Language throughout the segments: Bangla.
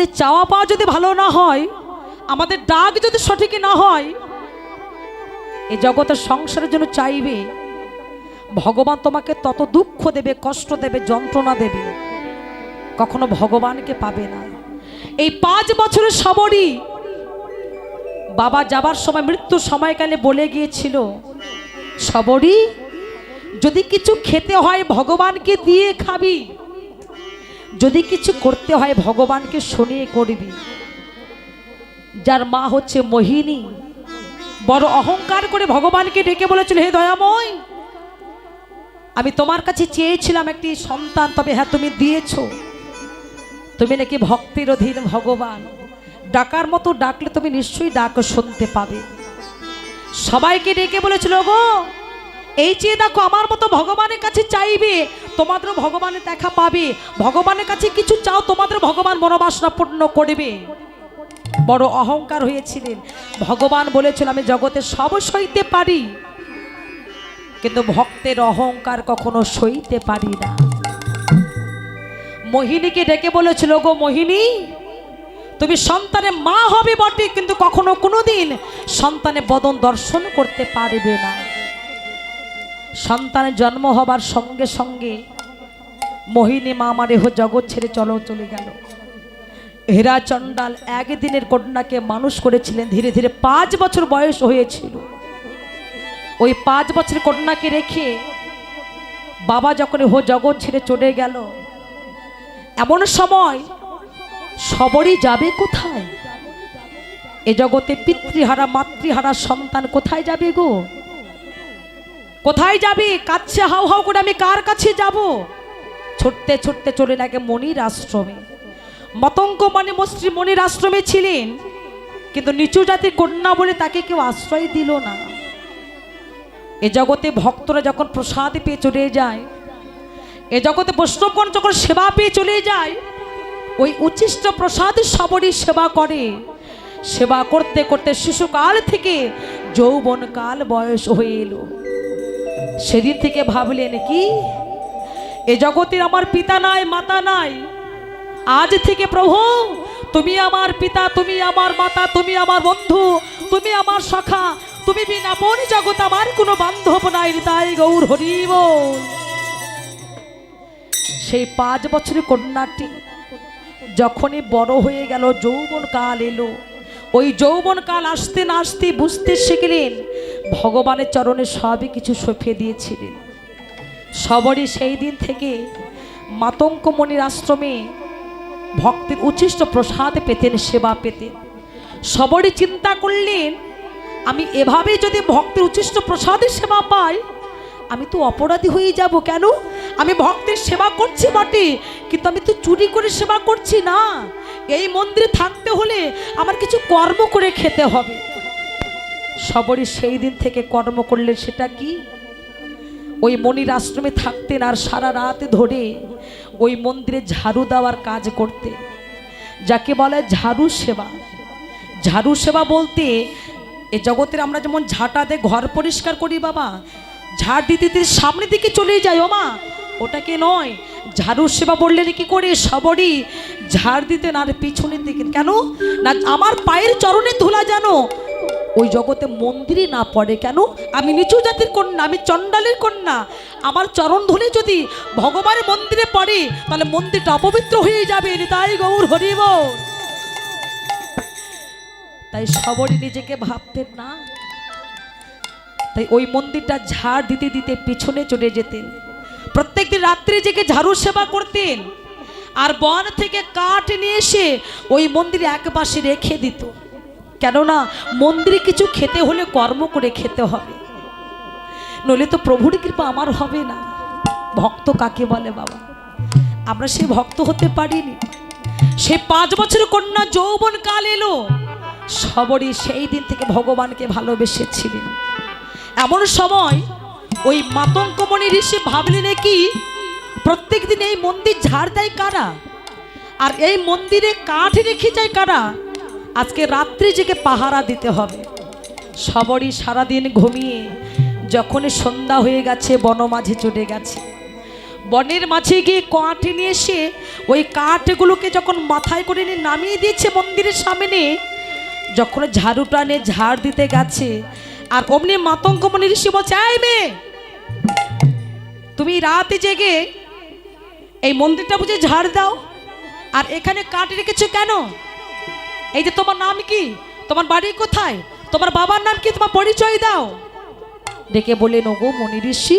আমাদের চাওয়া পাওয়া যদি ভালো না হয়, আমাদের ডাক যদি সঠিক না হয় এই জগতের সংসারের জন্য চাইবে। ভগবান তোমাকে তত দুঃখ দেবে, কষ্ট দেবে, যন্ত্রণা দেবে। কখনো ভগবানকে পাবে না। এই পাঁচ বছরের সবরই বাবা যাবার সময়, মৃত্যু সময়কালে বলে গিয়েছিল সবরই যদি কিছু খেতে হয়, ভগবানকে দিয়ে খাবি। যদি কিছু করতে হয় ভগবানকে শুনিয়ে করবি। যার মা হচ্ছে মোহিনী, বড় অহংকার করে ভগবানকে ডেকে বলেছিল, হে দয়াময়, আমি তোমার কাছে চেয়েছিলাম একটি সন্তান, তবে হ্যাঁ তুমি দিয়েছ। তুমি নাকি ভক্তির অধীন ভগবান। ডাকার মতো ডাকলে তুমি নিশ্চয়ই ডাক শুনতে পাবে। সবাইকে ডেকে বলেছিল গো এই চেয়ে দেখো আমার মতো ভগবানের কাছে চাইবে তোমাদের ভগবানের দেখা পাবে। ভগবানের কাছে কিছু চাও তোমাদের ভগবান মনোবাসনা পূর্ণ করবে। বড় অহংকার হয়েছিলেন। ভগবান বলেছিল, আমি জগতে সব সইতে পারি, কিন্তু ভক্তের অহংকার কখনো সইতে পারি না। মোহিনীকে ডেকে বলেছিল গো মোহিনী, তুমি সন্তানের মা হবে বটে, কিন্তু কখনো কোনোদিন সন্তানের বদন দর্শন করতে পারবে না। সন্তানের জন্ম হবার সঙ্গে সঙ্গে মোহিনী মা আমার এহ জগৎ ছেড়ে চলো, চলে গেল। হীরা চণ্ডাল একদিনের কন্যাকে মানুষ করেছিলেন, ধীরে ধীরে পাঁচ বছর বয়স হয়েছিল। ওই পাঁচ বছরের কন্যাকে রেখে বাবা যখন এহ জগৎ ছেড়ে চলে গেল, এমন সময় সবরই যাবে কোথায়? এ জগতে পিতৃহারা, মাতৃহারা সন্তান কোথায় যাবে গো? কোথায় যাবি? কাছে হাউ হাউ করে আমি কার কাছে যাব? ছুটতে ছুটতে চলে লাগে মনির আশ্রমে মতঙ্গ মানে মশ্রী মনির আশ্রমে ছিলেন, কিন্তু নিচু জাতির কন্যা বলে তাকে কেউ আশ্রয় দিল না। এ জগতে ভক্তরা যখন প্রসাদ পেয়ে চলে যায়, এ জগতে বৈষ্ণবগণ যখন সেবা পেয়ে চলে যায়, ওই উচ্ছিষ্ট প্রসাদ সবরই সেবা করে। সেবা করতে করতে শিশুকাল থেকে যৌবনকাল বয়স হয়ে এলো। সেদিন থেকে ভাবলেন কি? এ জগতের আমার পিতা নাই, মাতা নাই। আজ থেকে প্রভু, তুমি আমার পিতা, তুমি আমার মাতা, তুমি আমার বন্ধু, তুমি আমার সখা, তুমি বিনা বোন জগৎ আমার কোনো বান্ধব নাই, তাই গৌর হরিব। সেই পাঁচ বছরের কন্যাটি যখনই বড় হয়ে গেল যৌবন কাল এলো। ওই যৌবন কাল আসতে না আসতে বুঝতে শিখলেন ভগবানের চরণে সবই কিছু সঁপে দিয়েছিলেন। সবরই সেই দিন থেকে মাতঙ্কমণির আশ্রমে ভক্তির উচ্ছিষ্ট প্রসাদ পেতেন, সেবা পেতেন। সবরই চিন্তা করলেন, আমি এভাবে যদি ভক্তির উচ্ছিষ্ট প্রসাদের সেবা পাই, আমি তো অপরাধী হয়ে যাব কেন? আমি ভক্তের সেবা করছি বটে, কিন্তু আমি তো চুরি করে সেবা করছি না। এই মন্দিরে থাকতে হলে আমার কিছু কর্ম করে খেতে হবে। সবরই সেই দিন থেকে কর্ম করলেন, সেটা কি? ওই মনির আশ্রমে থাকতেন আর সারা রাত ধরে ওই মন্দিরে ঝাড়ু দেওয়ার কাজ করতে যাকে বলে ঝাড়ু সেবা। ঝাড়ু সেবা বলতে এ জগতের আমরা যেমন ঝাঁটাতে ঘর পরিষ্কার করি বাবা, ঝাড় দিতে দিতে সামনের দিকে চলে যায় ও মা। ওটাকে নয়? ঝাড়ু সেবা বললেন কি করে? সবরই ঝাড় দিতেন আর পিছনের দিকে। কেন? না, আমার পায়ের চরণে ধুলা জানো ওই জগতে মন্দিরে না পড়ে কেন? আমি নিচু জাতির কন্যা, আমি চণ্ডালের কন্যা। আমার চরণ যদি ভগবানের মন্দিরে পড়ে, তাহলে মন্দিরটা অপবিত্র হয়ে যাবে। তাই গৌর হরিব। তাই সবরই নিজেকে ভাবতেন না। তাই ওই মন্দিরটা ঝাড় দিতে দিতে পিছনে চলে যেতেন। প্রত্যেকদিন রাত্রে জেগে ঝাড়ু সেবা করতেন। আর বন থেকে কাঠ নিয়ে এসে ওই মন্দিরে এক পাশে রেখে দিত। কেননা মন্দিরে কিছু খেতে হলে কর্ম করে খেতে হবে। নইলে তো প্রভুর কৃপা আমার হবে না। ভক্ত কাকে বলে বাবা? আমরা সে ভক্ত হতে পারিনি। সে পাঁচ বছর কন্যা যৌবন কাল এলো। সবরই সেই দিন থেকে ভগবানকে ভালোবেসেছিলেন। এমন সময় ওই মাতঙ্কমণি ঋষি ভাবলেন কি? প্রত্যেক দিন এই মন্দির ঝাড় দেয় কারা? আর এই মন্দিরে কাঠ রেখে যায় কারা? আজকে রাত্রি জেগে পাহারা দিতে হবে। সবরই সারাদিন ঘুমিয়ে যখনই সন্ধ্যা হয়ে গেছে, বনমাঝে চলে গেছে। বনের মাঝে গিয়ে কাঠে নিয়ে এসে ওই কাঠগুলোকে যখন মাথায় করে নিয়ে নামিয়ে দিয়েছে মন্দিরের সামনে, যখন ঝাড়ু নিয়ে ঝাড় দিতে গেছে, আর অমনি মাতঙ্গ মনে ঋষি বলছে আই মেয়ে, তুমি রাতে জেগে এই মন্দিরটা বুঝে ঝাড় দাও, আর এখানে কাঠ রেখেছো কেন? এই যে তোমার নাম কি? তোমার বাড়ি কোথায়? তোমার বাবার নাম কি? তোমার পরিচয় দাও। ডেকে বললেন ওগো মনি ঋষি,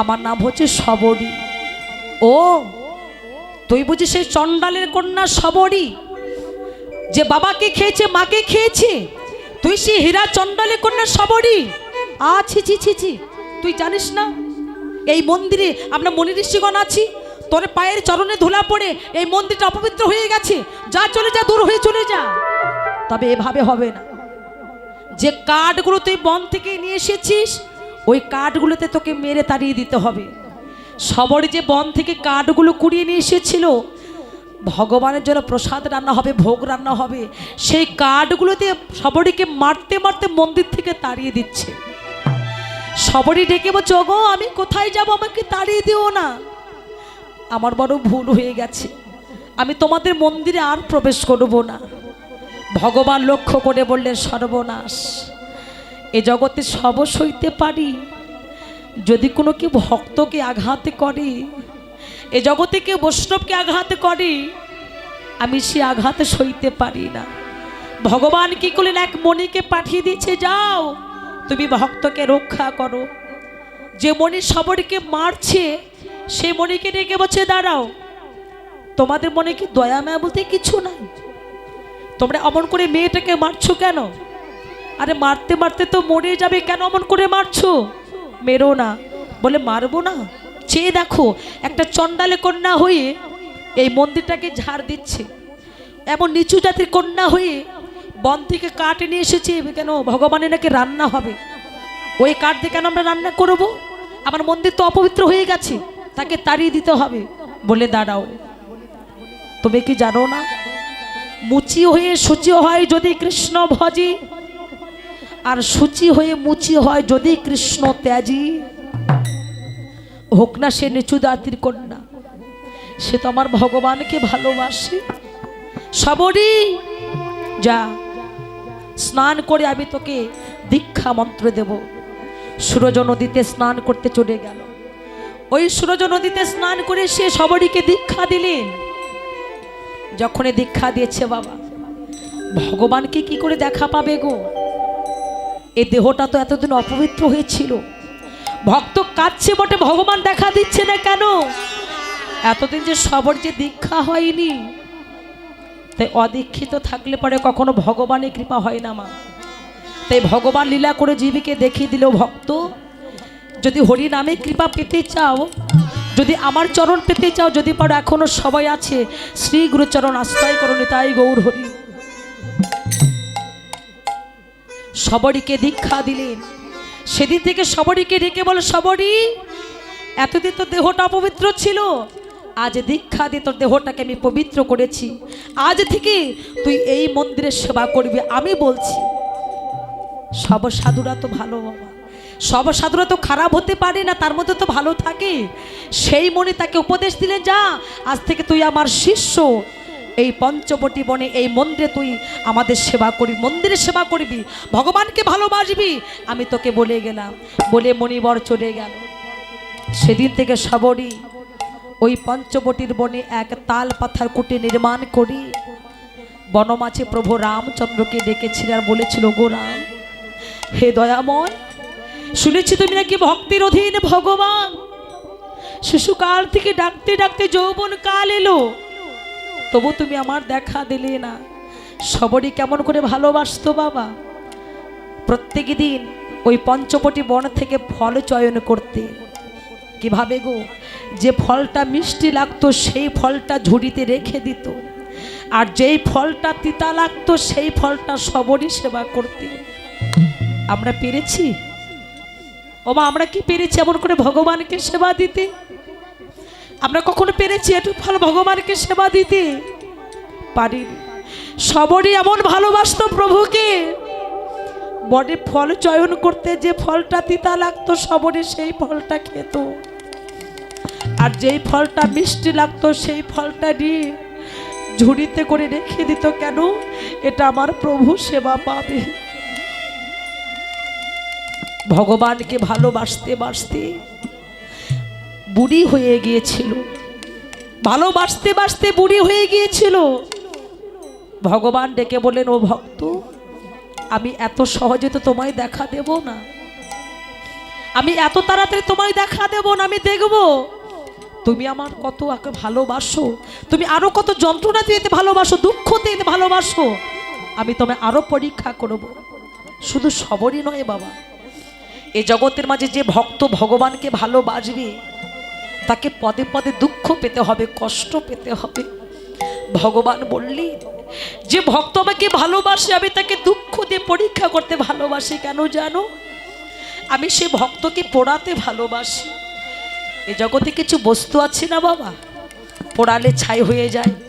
আমার নাম হচ্ছে সবরী ও, তুই বুঝি সেই চণ্ডালের কন্যা সবরী যে বাবাকে খেয়েছে, মাকে খেয়েছে, তুই সেই হীরা চণ্ডালের কন্যা সবরী আ, ছি ছি ছি ছি। তুই জানিস না, এই মন্দিরে আমরা মনি ঋষিগণ আছি তোর পায়ের চরণে ধুলা পড়ে এই মন্দিরটা অপবিত্র হয়ে গেছে। যা চলে যা, দূর হয়ে চলে যা। তবে এভাবে হবে না। যে কাঠগুলো তুই বন থেকে নিয়ে এসেছিস, ওই কাঠগুলোতে তোকে মেরে তাড়িয়ে দিতে হবে। সবর যে বন থেকে কাঠগুলো কুড়িয়ে নিয়ে এসেছিল, ভগবানের জন্য প্রসাদ রান্না হবে, ভোগ রান্না হবে, সেই কাঠগুলোতে সবরীকে মারতে মারতে মন্দির থেকে তাড়িয়ে দিচ্ছে। সবরই ডেকে বলছে, ওগো, আমি কোথায় যাব? আমাকে তাড়িয়ে দিও না। আমার বড় ভুল হয়ে গেছে। আমি তোমাদের মন্দিরে আর প্রবেশ করব না। ভগবান লক্ষ্য করে বললেন, সর্বনাশ। এ জগতে সব সইতে পারি। যদি কোনো কেউ ভক্তকে আঘাত করে, এ জগতে কেউ বৈষ্ণবকে আঘাত করে, আমি সে আঘাত সইতে পারি না। ভগবান কি করলেন? এক মণিকে পাঠিয়ে দিয়েছে, যাও, তুমি ভক্তকে রক্ষা করো। যে মণি সবরকে মারছে সেই মণিকে ডেকে বলছে, দাঁড়াও। তোমাদের মনে কি দয়া, মায়া বলতে কিছু নাই? তোমরা অমন করে মেয়েটাকে মারছো কেন? আরে মারতে মারতে তো মরে যাবে, কেন অমন করে মারছো? মেরো না। বলে, মারবো না। চেয়ে দেখো, একটা চণ্ডালে কন্যা হয়ে এই মন্দিরটাকে ঝাড় দিচ্ছে। এমন নিচু জাতির কন্যা হয়ে বন থেকে কাঠ নিয়ে এসেছে কেন ভগবানের নাকি রান্না হবে? ওই কাঠ দিয়ে কেন আমরা রান্না করব? আমার মন্দির তো অপবিত্র হয়ে গেছে। তাকে তাড়িয়ে দিতে হবে। বলে দাঁড়াও। তুমি কি জানো না? মুচি হয়ে সূচি হয় যদি কৃষ্ণ ভজি, আর সূচি হয়ে মুচি হয় যদি কৃষ্ণ ত্যাজি। হোক না সে নিচু জাতির কন্যা, সে তো আমার ভগবানকে ভালোবাসে। সবরই যা, স্নান করে আমি তোকে দীক্ষা মন্ত্র দেব। সূরজ নদীতে স্নান করতে চলে গেল। ওই সূরজ নদীতে স্নান করে সে সবরীকে দীক্ষা দিলেন। যখনই দীক্ষা দিয়েছে বাবা, ভগবানকে কি করে দেখা পাবে গো? এ দেহটা তো এতদিন অপবিত্র হয়েছিল। ভক্ত কাঁদছে বটে, ভগবান দেখা দিচ্ছে না কেন? এতদিন যে সবর যে দীক্ষা হয়নি। তাই অদীক্ষিত থাকলে পরে কখনো ভগবানের কৃপা হয় না মা। তাই ভগবান লীলা করে জীবীকে দেখিয়ে দিল ভক্ত যদি হরি নামে কৃপা পেতে চাও, যদি আমার চরণ পেতে চাও, যদি পারো এখনও সবাই আছে, শ্রী গুরুচরণ আশ্রয় করো তাই গৌর হরি। সবরীকে দীক্ষা দিলেন। সেদিন থেকে সবরীকে ডেকে বলো, সবরী, এতদিন তো দেহটা অপবিত্র ছিল। আজ দীক্ষা দিয়ে তোর দেহটাকে আমি পবিত্র করেছি। আজ থেকে তুই এই মন্দিরের সেবা করবি। আমি বলছি সব সাধুরা তো ভালো। বাবা সব সাধুরা তো খারাপ হতে পারে না, তার মধ্যে তো ভালো থাকে। সেই মনে তাকে উপদেশ দিলেন, যা, আজ থেকে তুই আমার শিষ্য। এই পঞ্চবটি বনে, এই মন্দিরে তুই আমাদের সেবা করবি মন্দিরে সেবা করবি। ভগবানকে ভালোবাসবি। আমি তোকে বলে গেলাম, বলে মণিবর চলে গেল। সেদিন থেকে সবরই ওই পঞ্চবটির বনে এক তাল পাথার কুটি নির্মাণ করি। বনমাছে প্রভু রামচন্দ্রকে ডেকেছিল আর বলেছিল, গো রাম হে দয়াময়, শুনেছি তুমি নাকি ভক্তির অধীন ভগবান। শিশুকাল থেকে ডাকতে ডাকতে যৌবন কাল এলো। তবু তুমি আমার দেখা দিলে না। সবরই কেমন করে ভালোবাসতো বাবা। প্রত্যেক দিন ওই পঞ্চপটি বন থেকে ফল চয়ন করতে। কীভাবে গো, যে ফলটা মিষ্টি লাগতো, সেই ফলটা ঝুড়িতে রেখে দিত। আর যেই ফলটা তিতা লাগতো, সেই ফলটা সবরই সেবা করতে। আমরা পেরেছি? ওমা, আমরা কি পেরেছি এমন করে ভগবানকে সেবা দিতে? আমরা কখনো পেরেছি একটু ফল ভগবানকে সেবা দিতে? পারিনি সবরই এমন ভালোবাসত প্রভুকে। বডে ফল চয়ন করতে যে ফলটা তিতা লাগতো সবরে সেই ফলটা খেত। আর যেই ফলটা মিষ্টি লাগতো, সেই ফলটা নিয়ে ঝুড়িতে করে রেখে দিত। কেন? এটা আমার প্রভু সেবা পাবে। ভগবানকে ভালোবাসতে বাসতে বুড়ি হয়ে গিয়েছিল। ভালোবাসতে বাসতে বুড়ি হয়ে গিয়েছিল। ভগবান ডেকে বললেন, ও ভক্ত, আমি এত সহজে তো তোমায় দেখা দেব না। আমি এত তাড়াতাড়ি তোমায় দেখা দেব না, আমি দেখব। তুমি আমার কত ভালোবাসো, তুমি আরও কত যন্ত্রণা দিতে ভালোবাসো, দুঃখ দিতে ভালোবাসো। আমি তোমায় আরও পরীক্ষা করব। শুধু সবরই নয় বাবা এ জগতের মাঝে যে ভক্ত ভগবানকে ভালোবাসবে, তাকে পদে পদে দুঃখ পেতে হবে, কষ্ট পেতে হবে। ভগবান বললি যে ভক্ত আমাকে ভালোবাসে, আমি তাকে দুঃখ দিয়ে পরীক্ষা করতে ভালোবাসি, কেন জানো? আমি সে ভক্তকে পোড়াতে ভালোবাসি। এ জগতে কিছু বস্তু আছে না বাবা? পোড়ালে ছাই হয়ে যায়।